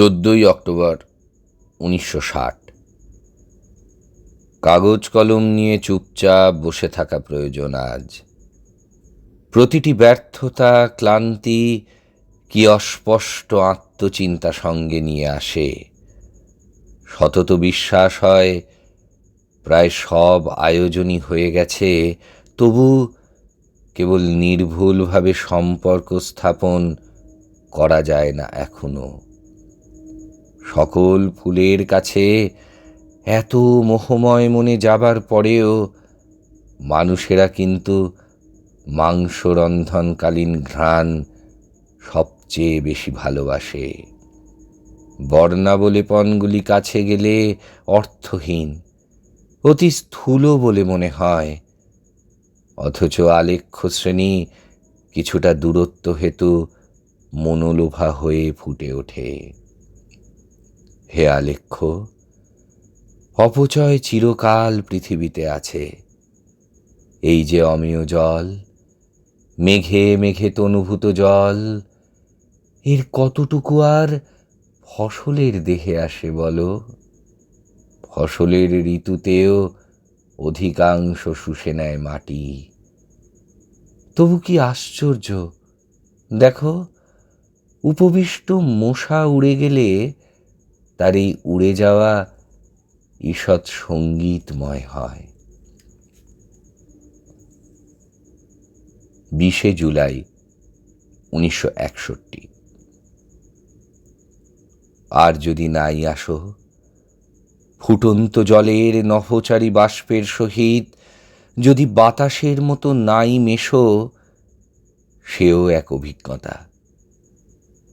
চোদ্দই অক্টোবর উনিশশো ষাট। কাগজ কলম নিয়ে চুপচাপ বসে থাকা প্রয়োজন আজ। প্রতিটি ব্যর্থতা, ক্লান্তি কি অস্পষ্ট আত্মচিন্তা সঙ্গে নিয়ে আসে। সতত বিশ্বাস হয়, প্রায় সব আয়োজনই হয়ে গেছে, তবু কেবল নির্ভুলভাবে সম্পর্ক স্থাপন করা যায় না এখনও। সকল ফুলের কাছে এত মোহময় মনে যাবার পরেও মানুষেরা কিন্তু মাংস রন্ধনকালীন ঘ্রাণ সবচেয়ে বেশি ভালোবাসে। বর্ণাবলেপনগুলি কাছে গেলে অর্থহীন, অতি স্থূল বলে মনে হয়। অথচ আলেখ্য শ্রেণি কিছুটা দূরত্ব হেতু মনোলোভা হয়ে ফুটে ওঠে। হে আলেখ্য অপচয় চিরকাল পৃথিবীতে আছে। এই যে অমেয় জল, মেঘে মেঘে তনুভূত জল, এর কতটুকু আর ফসলের দেহে আসে বলো? ফসলের ঋতুতেও অধিকাংশ শুষে নেয় মাটি। তবু কি আশ্চর্য? দেখো, উপবিষ্ট মশা উড়ে গেলে তার এই উড়ে যাওয়া ঈষৎ সঙ্গীতময় হয়। বিশে জুলাই উনিশশো একষট্টি। আর যদি নাই আসো, ফুটন্ত জলের নভোচারী বাষ্পের সহিত যদি বাতাসের মতো নাই মেশো, সেও এক অভিজ্ঞতা।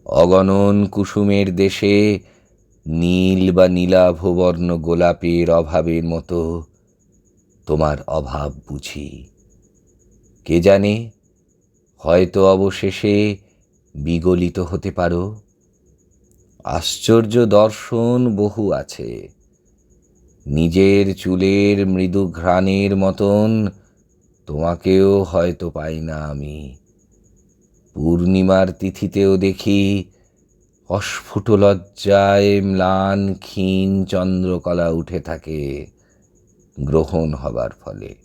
অগণন কুসুমের দেশে নীল বা নীলাভবর্ণ গোলাপের অভাবের মতো তোমার অভাব বুঝি। কে জানে, হয়তো অবশেষে বিগলিত হতে পারো। আশ্চর্য দর্শন বহু আছে। নিজের চুলের মৃদু ঘ্রাণের মতন তোমাকেও হয়তো পাই না আমি। পূর্ণিমার তিথিতেও দেখি অস্ফুট লজ্জায় ম্লান ক্ষীণ চন্দ্রকলা উঠে থাকে গ্রহণ হবার ফলে।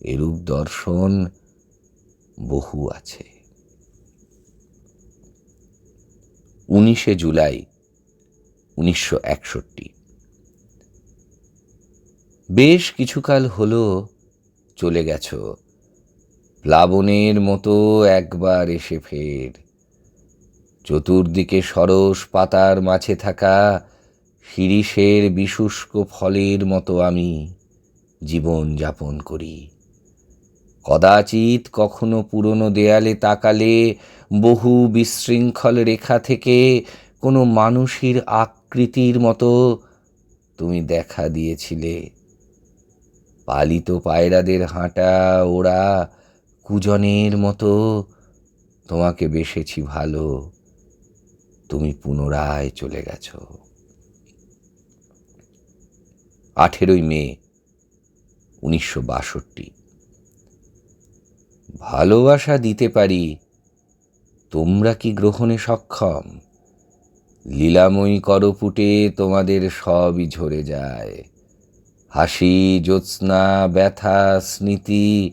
এরূপ দর্শন বহু আছে। উনিশে জুলাই উনিশশো একষট্টি। বেশ কিছুকাল হলো চলে গেছ। প্লাবনের মতো একবার এসে ফের চতুর্দিকে সরস পাতার মাঝে থাকা শিরিষের বিশুষ্ক ফলের মতো আমি জীবন যাপন করি। কদাচিৎ কখনো পুরনো দেয়ালে তাকালে বহু বিশৃঙ্খল রেখা থেকে কোনো মানুষের আকৃতির মতো তুমি দেখা দিয়েছিলে। পালিত পায়রাদের হাঁটা ওড়া কুজনের মতো তোমাকে বেসেছি ভালো। তুমি পুনরায় চলে গেছ। আঠেরোই মে, উনিশশো বাষট্টি। ভালোবাসা দিতে পারি, তোমরা কি গ্রহণে সক্ষম? লীলাময়ী করপুটে তোমাদের সবই ঝরে যায়। হাসি, জ্যোৎস্না, ব্যথা, স্মৃতি,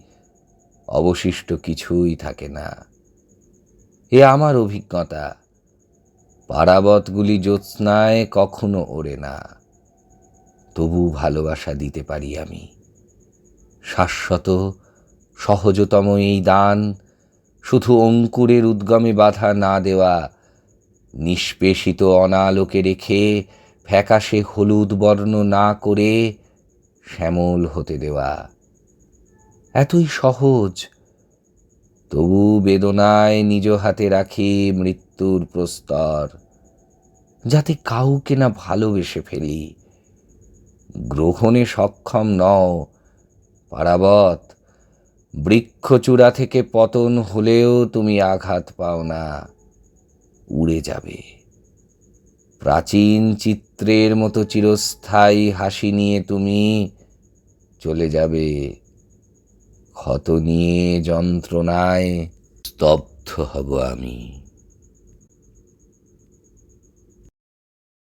অবশিষ্ট কিছুই থাকে না। এ আমার অভিজ্ঞতা। পারাবতগুলি জ্যোৎস্নায় কখনো ওড়ে না। তবু ভালোবাসা দিতে পারি আমি। শাশ্বত, সহজতম এই দান, শুধু অঙ্কুরের উদ্গমে বাধা না দেওয়া, নিষ্পেষিত অনালোকে রেখে ফ্যাকাশে হলুদ বর্ণ না করে শ্যামল হতে দেওয়া। এতই সহজ, তবু বেদনায় নিজ হাতে রাখি মৃত্যুর প্রস্তর, যাতে কাউকে না ভালোবেসে ফেলি। গ্রহণে সক্ষম নও, পারাবত, বৃক্ষচূড়া থেকে পতন হলেও তুমি আঘাত পাও না, উড়ে যাবে। প্রাচীন চিত্রের মতো চিরস্থায়ী হাসি নিয়ে তুমি চলে যাবে। ক্ষত নিয়ে যন্ত্রণায় স্তব্ধ হব আমি।